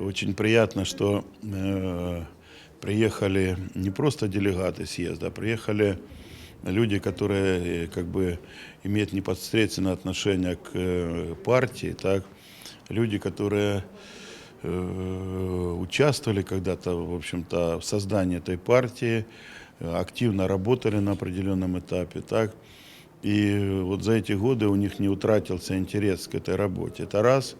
очень приятно, что э, приехали не просто делегаты съезда, а приехали люди, которые э, как бы имеют непосредственное отношение к э, партии, так, люди, которые э, участвовали когда-то, в общем-то, в создании этой партии, э, активно работали на определенном этапе, так. И вот за эти годы у них не утратился интерес к этой работе. Это раз.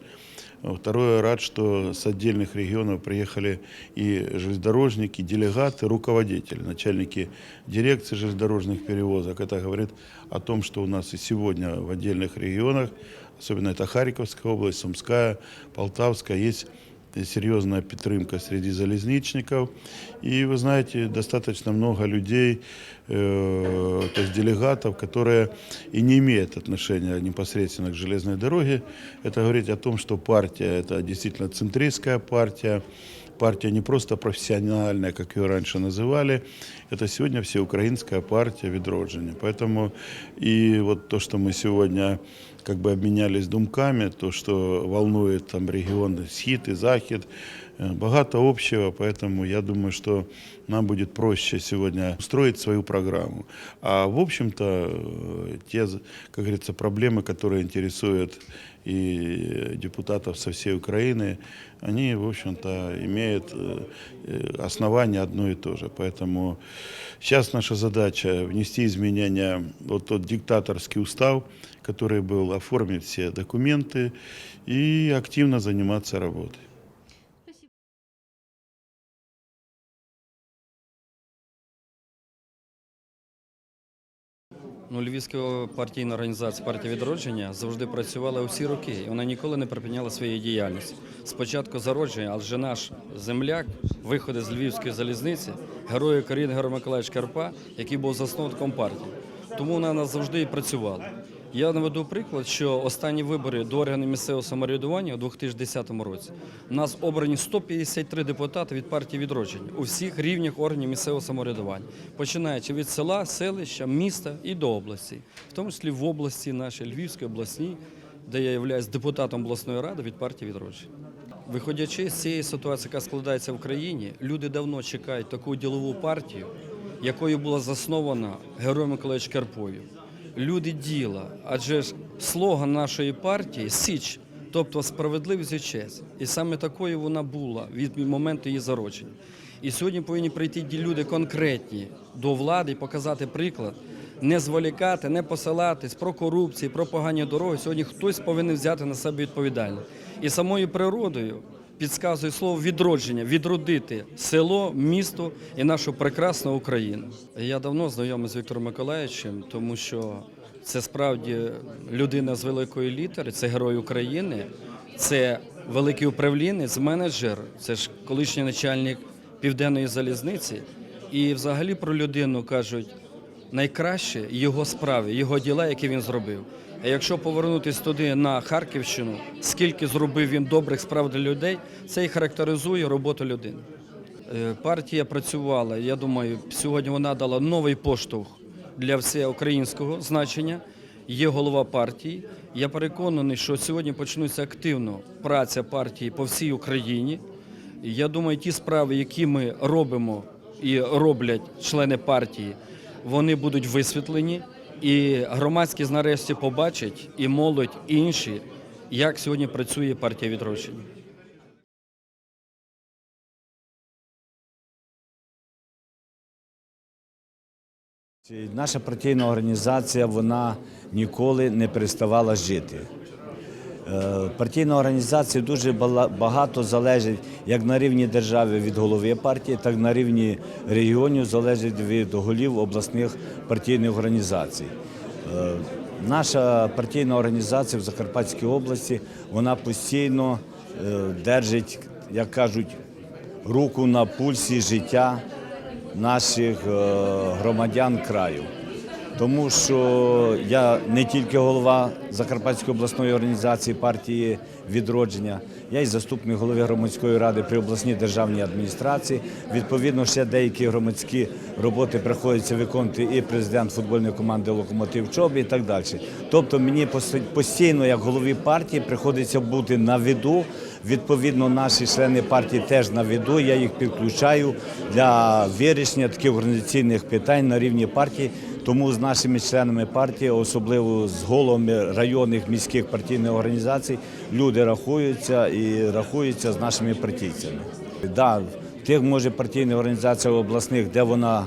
Второе, рад, что с отдельных регионов приехали и железнодорожники, делегаты, руководители, начальники дирекции железнодорожных перевозок. Это говорит о том, что у нас и сегодня в отдельных регионах, особенно это Харьковская область, Сумская, Полтавская, есть серьезная підтримка среди залізничників. И вы знаете, достаточно много людей, э, то есть делегатов, которые и не имеют отношения непосредственно к железной дороге. Это говорит о том, что партия это действительно центристская партия, партия не просто профессиональная, как ее раньше называли, это сегодня всеукраинская партия відродження. Поэтому и вот то, что мы сегодня как бы обменялись думками, то, что волнует там регион Схід и Захід, э, багато общего, поэтому я думаю, что нам будет проще сегодня устроить свою программу. А в общем-то, э, те, как говорится, проблемы, которые интересуют и депутатов со всей Украины, они, в общем-то, имеют э, э, основание одно и то же. Поэтому сейчас наша задача внести изменения, вот тот диктаторский устав, который был, оформить все документы и активно заниматься работой. Ну, Львівська партійна організація партія відродження завжди працювала усі роки, і вона ніколи не припиняла своєї діяльності. Спочатку зародження, адже наш земляк виходить з Львівської залізниці, герой Карін Герой Миколаївич Карпа, який був засновником партії. Тому вона нас завжди і працювала. Я наведу приклад, що останні вибори до органів місцевого самоврядування у 2010 році у нас обрані 153 депутати від партії відродження у всіх рівнях органів місцевого самоврядування, починаючи від села, селища, міста і до області, в тому числі в області нашій Львівській обласній, де я являюсь депутатом обласної ради від партії відродження. Виходячи з цієї ситуації, яка складається в країні, люди давно чекають таку ділову партію, якою була заснована Героєм Миколаївич Карпою. Люди діла, адже ж слоган нашої партії Січ, тобто справедливість і честь. І саме такою вона була від моменту її зародження. І сьогодні повинні прийти люди конкретні до влади і показати приклад, не зволікати, не посилатись про корупцію, про погані дороги. Сьогодні хтось повинен взяти на себе відповідальність. І самою природою підказує слово відродження, відродити село, місто і нашу прекрасну Україну. Я давно знайомий з Віктором Миколаївичем, тому що це справді людина з великої літери, це герой України, це великий управлінець, менеджер, це ж колишній начальник південної залізниці. І взагалі про людину кажуть найкраще його справи, його діла, які він зробив. Якщо повернутися туди на Харківщину, скільки зробив він добрих справ для людей, це і характеризує роботу людини. Е, Партія працювала. Я думаю, сьогодні вона дала новий поштовх для всеукраїнського значення. Є голова партії. Я переконаний, що сьогодні почнуться активно праця партії по всій Україні. Я думаю, ті справи, які ми робимо і роблять члени партії, вони будуть висвітлені, і громадськість нарешті побачить, і молодь, і інші, як сьогодні працює партія відродження. Наша партійна організація вона ніколи не переставала жити. Е, Партійна організація дуже багато залежить як на рівні держави від голови партії, так і на рівні регіонів залежить від голів обласних партійних організацій. Е, Наша партійна організація в Закарпатській області вона постійно е, держить, як кажуть, руку на пульсі життя наших громадян краю. Тому що я не тільки голова Закарпатської обласної організації партії відродження, я і заступник голови громадської ради при обласній державній адміністрації. Відповідно, ще деякі громадські роботи приходиться виконувати і президент футбольної команди Локомотив Чоби і так далі. Тобто мені постійно, як голові партії, приходиться бути на виду. Відповідно, наші члени партії теж на виду. Я їх підключаю для вирішення таких організаційних питань на рівні партії. Тому з нашими членами партії, особливо з головами районних міських партійних організацій, люди рахуються і рахуються з нашими партійцями. Да, тих може партійних організаціях обласних, де вона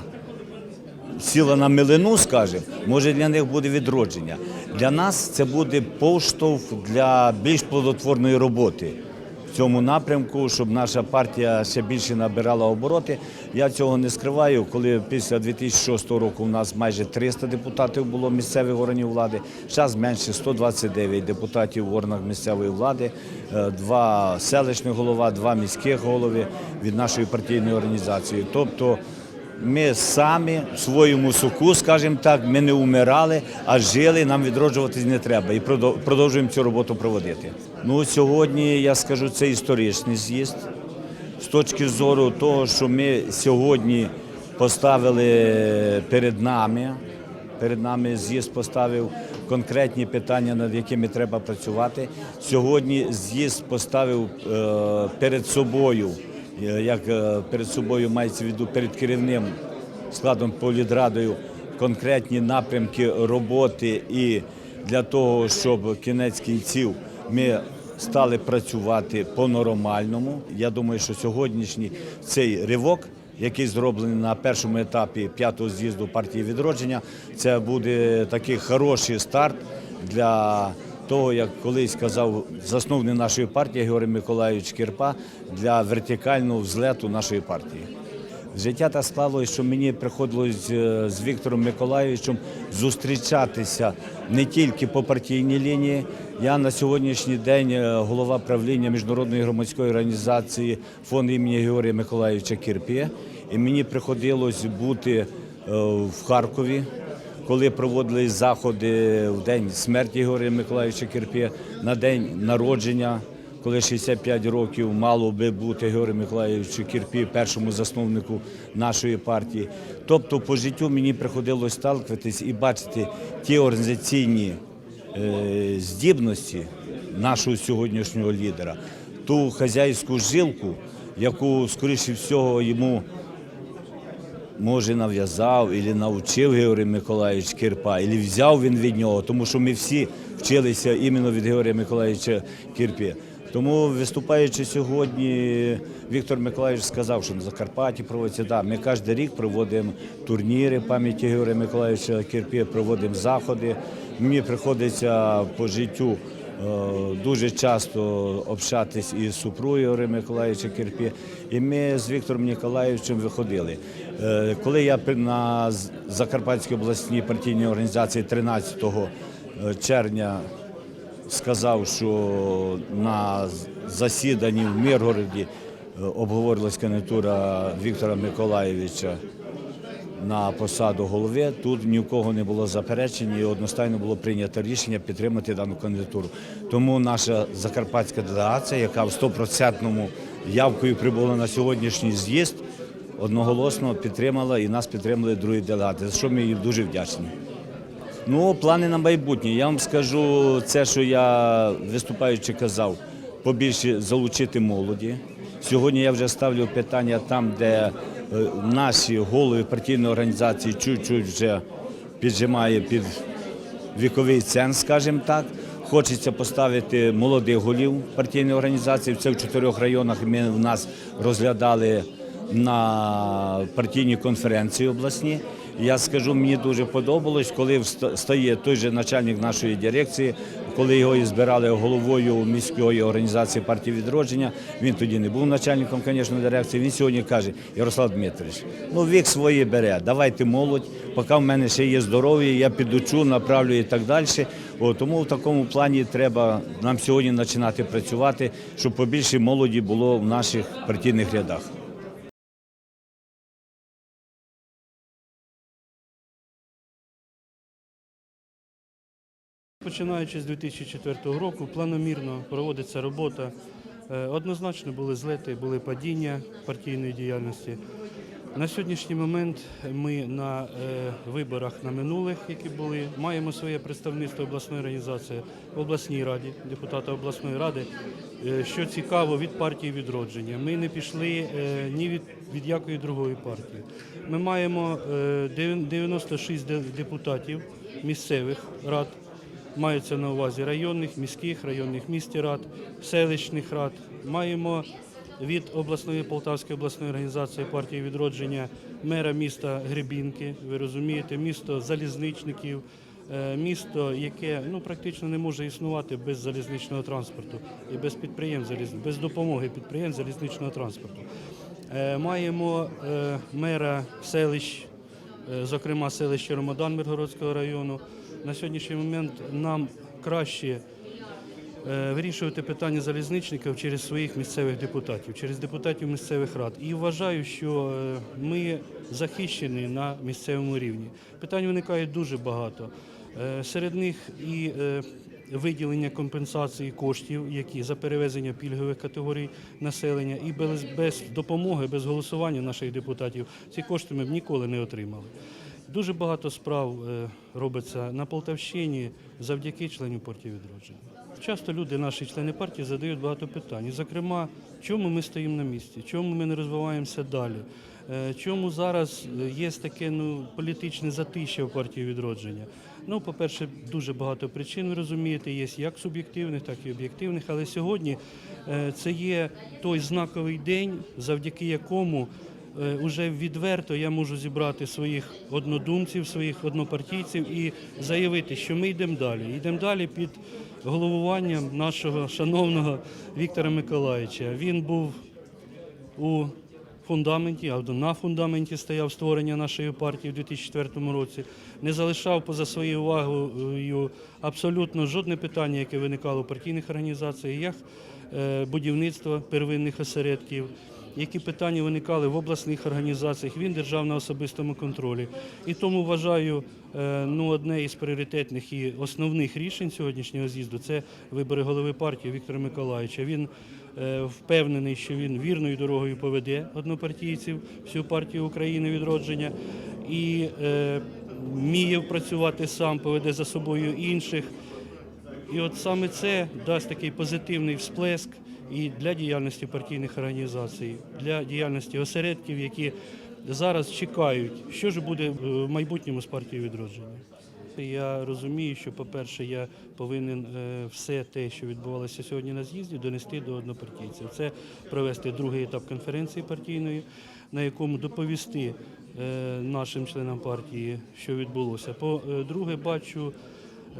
сіла на милину, скажімо, може для них буде відродження. Для нас це буде поштовх для більш плодотворної роботи цьому напрямку, щоб наша партія ще більше набирала обороти. Я цього не скриваю. Коли після 2006 року у нас майже 300 депутатів було місцевих органів влади, зараз менше 129 депутатів в органах місцевої влади, е, два селищних голова, два міських голови від нашої партійної організації. Тобто ми самі в своєму соку, скажімо так, ми не умирали, а жили, нам відроджуватись не треба. І продовжуємо цю роботу проводити. Ну, сьогодні, я скажу, це історичний з'їзд. З точки зору того, що ми сьогодні поставили перед нами, перед нами з'їзд поставив конкретні питання, над якими треба працювати. Сьогодні з'їзд поставив е, перед собою як е, перед собою мається в виду перед керівним складом політрадою конкретні напрямки роботи і для того, щоб кінець кінців ми стали працювати по-нормальному. Я думаю, що сьогоднішній цей ривок. Який зроблений на першому етапі п'ятого з'їзду партії відродження, це буде такий хороший старт для того, як колись казав засновник нашої партії Георгій Миколайович Кірпа, для вертикального взлету нашої партії. Життя так склалося, що мені приходилось е, з Віктором Миколайовичем зустрічатися не тільки по партійній лінії. Я на сьогоднішній день е, голова правління міжнародної громадської організації фонд імені Георгія Миколайовича Кірпє. І мені приходилось бути е, в Харкові, коли проводили заходи в день смерті Георгія Миколаївича Кирпє, на день народження, коли 65 років мало би бути Георгію Миколаївичу Кірпі, першому засновнику нашої партії. Тобто по життю мені приходилось сталкуватись і бачити ті організаційні е, здібності нашого сьогоднішнього лідера, ту хазяйську жилку, яку, скоріше всього, йому може нав'язав або навчив Георгій Миколаївич Кирпа, або взяв він від нього, тому що ми всі вчилися іменно від Георгія Миколаївича Кирпі. Тому виступаючи сьогодні, Віктор Миколаївич сказав, що на Закарпатті проводиться. Да, ми кожен рік проводимо турніри пам'яті Георгія Миколаївича Кирпі, проводимо заходи. Мені приходиться по життю Е, дуже часто общатись із супругою Георгія Миколаївича Кирпі. І ми з Віктором Ніколаєвичем виходили. Е, Коли я на Закарпатській обласній партійній організації 13 червня сказав, що на засіданні в Миргороді е, обговорилась кандидатура Віктора Миколаєвича на посаду голови. Тут ні в кого не було заперечень і одностайно було прийнято рішення підтримати дану кандидатуру. Тому наша закарпатська делегація, яка в стопроцентному явкою прибула на сьогоднішній з'їзд, одноголосно підтримала і нас підтримали другі делегати, за що ми їм дуже вдячні. Ну, плани на майбутнє. Я вам скажу це, що я виступаючи казав, побільше залучити молоді. Сьогодні я вже ставлю питання там, де е, наші голови партійної організації чуть-чуть вже піджимає під віковий ценз, скажімо так. Хочеться поставити молодих голів партійної організації. Це в чотирьох районах. Ми в нас розглядали на партійній конференції обласній. Я скажу, мені дуже подобалось, коли стає той же начальник нашої дирекції, коли його збирали головою міської організації партії відродження. Він тоді не був начальником, звісно, дирекції. Він сьогодні каже: Ярослав Дмитрович, ну вік своє бере, давайте молодь, поки в мене ще є здоров'я, я підучу, направлю і так далі. О, тому в такому плані треба нам сьогодні починати працювати, щоб побільше молоді було в наших партійних рядах. Починаючи з 2004 року, планомірно проводиться робота. Е, Однозначно були злети, були падіння партійної діяльності. На сьогоднішній момент ми на е, виборах на минулих, які були, маємо своє представництво обласної організації в обласній раді, депутата обласної ради. Е, Що цікаво, від партії відродження. Ми не пішли ні від, від якої другої партії. Ми маємо е, дев'ян- 96 депутатів місцевих рад. Мається на увазі районних, міських, районних місті рад, селищних рад. Маємо від обласної Полтавської обласної організації партії відродження мера міста Гребінки. Ви розумієте, місто залізничників, е, місто, яке ну практично не може існувати без залізничного транспорту і без підприємств без допомоги підприємств залізничного транспорту. Е, Маємо е, мера селищ зокрема селище Ромодан Миргородського району. На сьогоднішній момент нам краще е, вирішувати питання залізничників через своїх місцевих депутатів, через депутатів місцевих рад. І вважаю, що е, ми захищені на місцевому рівні. Питань виникає дуже багато. Е, Серед них і виділення компенсації коштів, які за перевезення пільгових категорій населення, і без, без допомоги, без голосування наших депутатів ці кошти ми б ніколи не отримали. Дуже багато справ е, робиться на Полтавщині завдяки членів партії відродження. Часто люди, наші члени партії, задають багато питань. Зокрема, чому ми стоїмо на місці, чому ми не розвиваємося далі, Е, чому зараз є таке ну, політичне затища в партії відродження. Ну, по-перше, дуже багато причин, ви розумієте, є як суб'єктивних, так і об'єктивних. Але сьогодні е, це є той знаковий день, завдяки якому уже відверто я можу зібрати своїх однодумців, своїх однопартійців і заявити, що ми йдемо далі. Йдемо далі під головуванням нашого шановного Віктора Миколаївича. Він був у фундаменті, або на фундаменті стояв створення нашої партії в 2004 році. Не залишав поза своєю увагою абсолютно жодне питання, яке виникало в партійних організаціях, е, будівництво первинних осередків. Які питання виникали в обласних організаціях, він держав на особистому контролі. І тому вважаю, е, ну, одне із пріоритетних і основних рішень сьогоднішнього з'їзду це вибори голови партії Віктора Миколаївича. Він е, впевнений, що він вірною дорогою поведе однопартійців, всю партію України відродження і е, вміє працювати сам, поведе за собою інших. І от саме це дасть такий позитивний всплеск і для діяльності партійних організацій, для діяльності осередків, які зараз чекають, що ж буде в майбутньому з партією відродження. Я розумію, що, по-перше, я повинен е, все те, що відбувалося сьогодні на з'їзді, донести до однопартійців. Це провести другий етап конференції партійної, на якому доповісти е, нашим членам партії, що відбулося. По-друге, бачу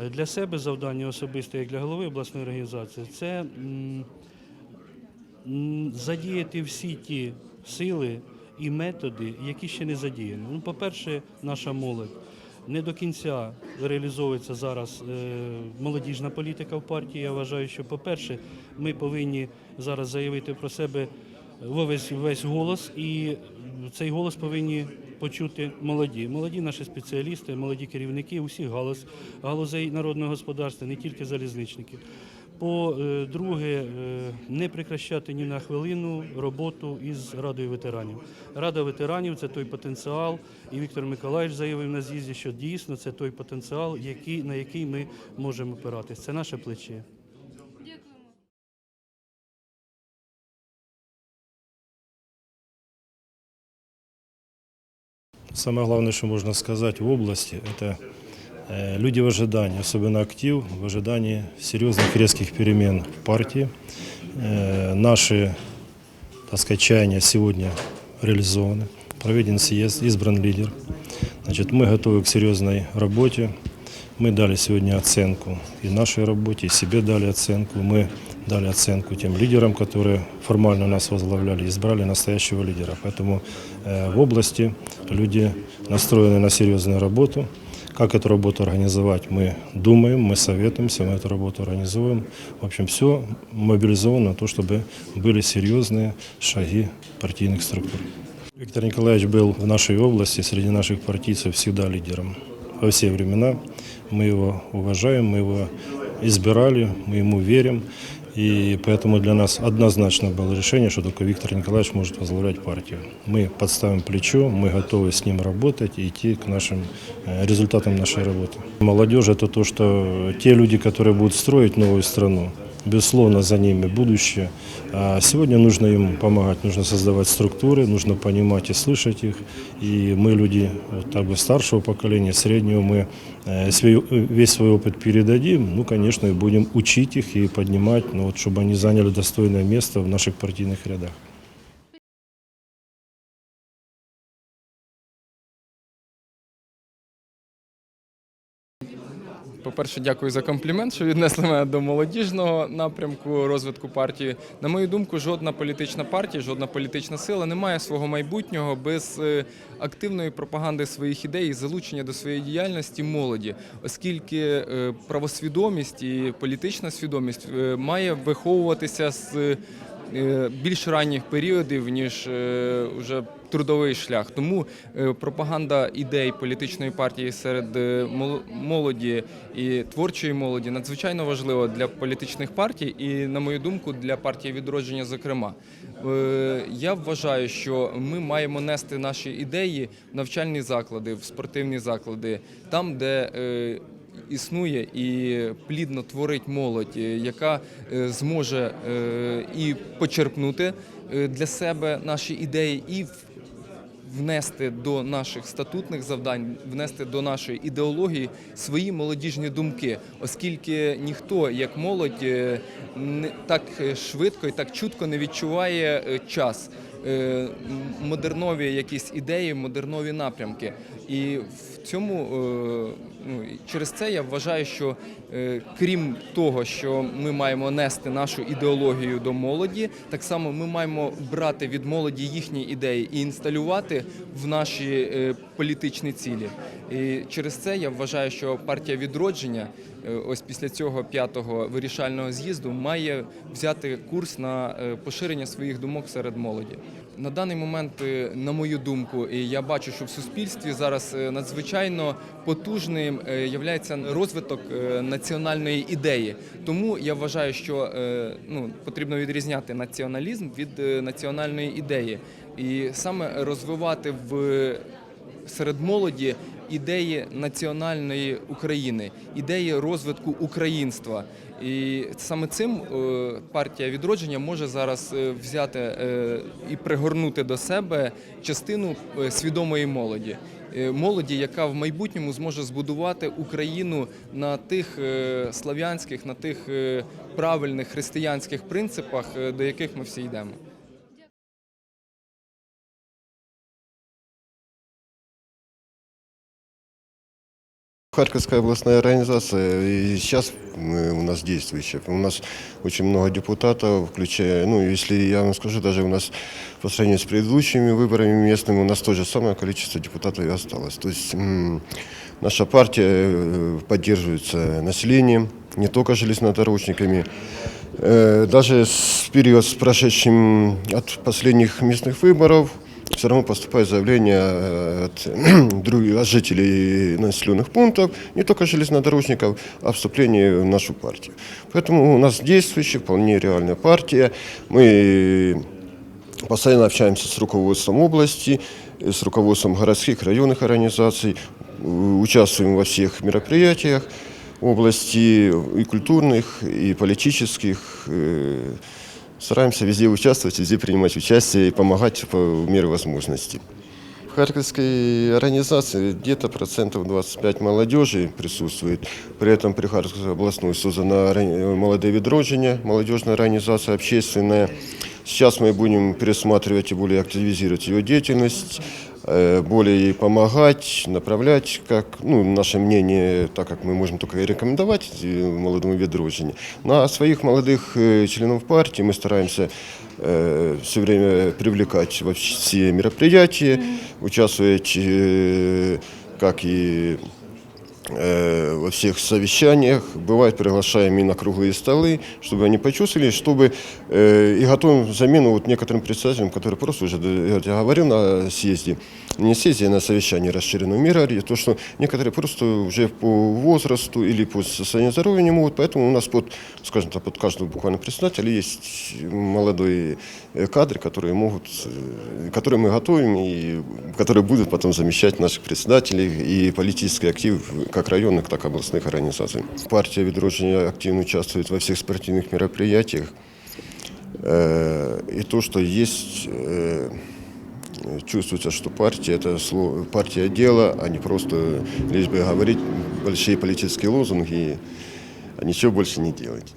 е, для себе завдання особисте, як для голови обласної організації, це задіяти всі ті сили і методи, які ще не задіяні. Ну, по-перше, наша молодь. Не до кінця реалізовується зараз е, молодіжна політика в партії. Я вважаю, що, по-перше, ми повинні зараз заявити про себе весь, весь голос, і цей голос повинні почути молоді. Молоді наші спеціалісти, молоді керівники усіх галузей народного господарства, не тільки залізничники. По-друге, не прекращати ні на хвилину роботу із Радою ветеранів. Рада ветеранів це той потенціал, і Віктор Миколаївич заявив на з'їзді, що дійсно це той потенціал, який, на який ми можемо опиратися. Це наше плече. Самое главное, что можно сказать в области, это люди в ожидании, особенно актив, в ожидании серьезных резких перемен в партии. Э, Наши, так сказать, чаяния сегодня реализованы. Проведен съезд, избран лидер. Значит, мы готовы к серьезной работе. Мы дали сегодня оценку и нашей работе, и себе дали оценку. Мы дали оценку тем лидерам, которые формально нас возглавляли, избрали настоящего лидера. Поэтому э, в области люди настроены на серьезную работу. Как эту работу организовать, мы думаем, мы советуемся, мы эту работу организуем. В общем, все мобилизовано на то, чтобы были серьезные шаги партийных структур. Виктор Николаевич был в нашей области, среди наших партийцев, всегда лидером во все времена. мы его уважаем, мы его избирали, мы ему верим. И поэтому для нас однозначно было решение, что только Виктор Николаевич может возглавлять партию. Мы подставим плечо, мы готовы с ним работать и идти к нашим э, результатам нашей работы. Молодежь – это то, что те люди, которые будут строить новую страну, безусловно, за ними будущее. А сегодня нужно им помогать, нужно создавать структуры, нужно понимать и слышать их. И мы, люди вот, так бы старшего поколения, среднего, мы э, свой- весь свой опыт передадим, ну, конечно, и будем учить их и поднимать, ну, вот, чтобы они заняли достойное место в наших партийных рядах. По-перше, дякую за комплімент, що віднесли мене до молодіжного напрямку розвитку партії. На мою думку, жодна політична партія, жодна політична сила не має свого майбутнього без е, активної пропаганди своїх ідей і залучення до своєї діяльності молоді, оскільки е, правосвідомість і політична свідомість е, має виховуватися з більш ранніх періодів, ніж е, вже трудовий шлях. Тому е, пропаганда ідей політичної партії серед е, молоді і творчої молоді надзвичайно важлива для політичних партій і, на мою думку, для партії відродження. Зокрема, Е, я вважаю, що ми маємо нести наші ідеї в навчальні заклади, в спортивні заклади, там, де е, існує і плідно творить молодь, е, яка е, зможе е, і почерпнути для себе наші ідеї, і внести до наших статутних завдань, внести до нашої ідеології свої молодіжні думки, оскільки ніхто, як молодь, так швидко і так чутко не відчуває час. Модернові якісь ідеї, модернові напрямки. І в цьому е, ну, через це я вважаю, що е, крім того, що ми маємо нести нашу ідеологію до молоді, так само ми маємо брати від молоді їхні ідеї і інсталювати в наші е, політичні цілі. І через це я вважаю, що партія відродження, ось після цього п'ятого вирішального з'їзду, має взяти курс на поширення своїх думок серед молоді. На даний момент, е, на мою думку, я бачу, що в суспільстві зараз е, надзвичайно потужним е, являється розвиток національної ідеї. Тому я вважаю, що ну, потрібно відрізняти націоналізм від національної ідеї, і саме розвивати в серед молоді ідеї національної України, ідеї розвитку українства. І саме цим е, партія відродження може зараз е, взяти е, і пригорнути до себе частину свідомої молоді. Молоді, яка в майбутньому зможе збудувати Україну на тих слав'янських, на тих правильних християнських принципах, до яких ми всі йдемо. Харьковская областная организация и сейчас мы- у нас действующая. У нас очень много депутатов, включая, ну, если я вам скажу, даже у нас по сравнению с предыдущими выборами местными, у нас то же самое количество депутатов и осталось. То есть наша партия э, поддерживается населением, не только железнодорожниками. Э, Даже с период с прошедшим от последних местных выборов все равно поступает заявление э, от, друг- от жителей населенных пунктов, не только железнодорожников, о вступлении в нашу партию. Поэтому у нас действующая, вполне реальная партия. Мы постоянно общаемся с руководством области, э, с руководством городских, районных организаций, э, участвуем во всех мероприятиях области и культурных, и политических. э, Стараемся везде участвовать, везде принимать участие и помогать по мере возможности. В Харьковской организации где-то процентов 25 молодежи присутствует. При этом при Харьковской областной создана орга- молодое відродження, молодежная организация общественная. Сейчас мы будем пересматривать и более активизировать ее деятельность, э, более ей помогать, направлять, как, ну, наше мнение, так как мы можем только и рекомендовать э, молодому відродженню. Ну, а своих молодых э, членов партии мы стараемся все время привлекать во все мероприятия, участвовать э, как и э, во всех совещаниях, бывает приглашаем и на круглые столы, чтобы они почувствовали, чтобы э, и готовим замену вот некоторым представителям, которые просто уже, э, я говорил на съезде, не съезде, а на совещании расширенного мира, то, что некоторые просто уже по возрасту или по состоянию здоровья не могут, поэтому у нас под, скажем так, под каждого буквально председателя есть молодые э, кадры, которые могут, э, которые мы готовим и которые будут потом замещать наших председателей и политический актив как районных, так и областных организаций. Партия «Відродження» активно участвует во всех спортивных мероприятиях. Э, И то, что есть, э, чувствуется, что партия – это партия дела, а не просто лишь бы говорить большие политические лозунги, а ничего больше не делать.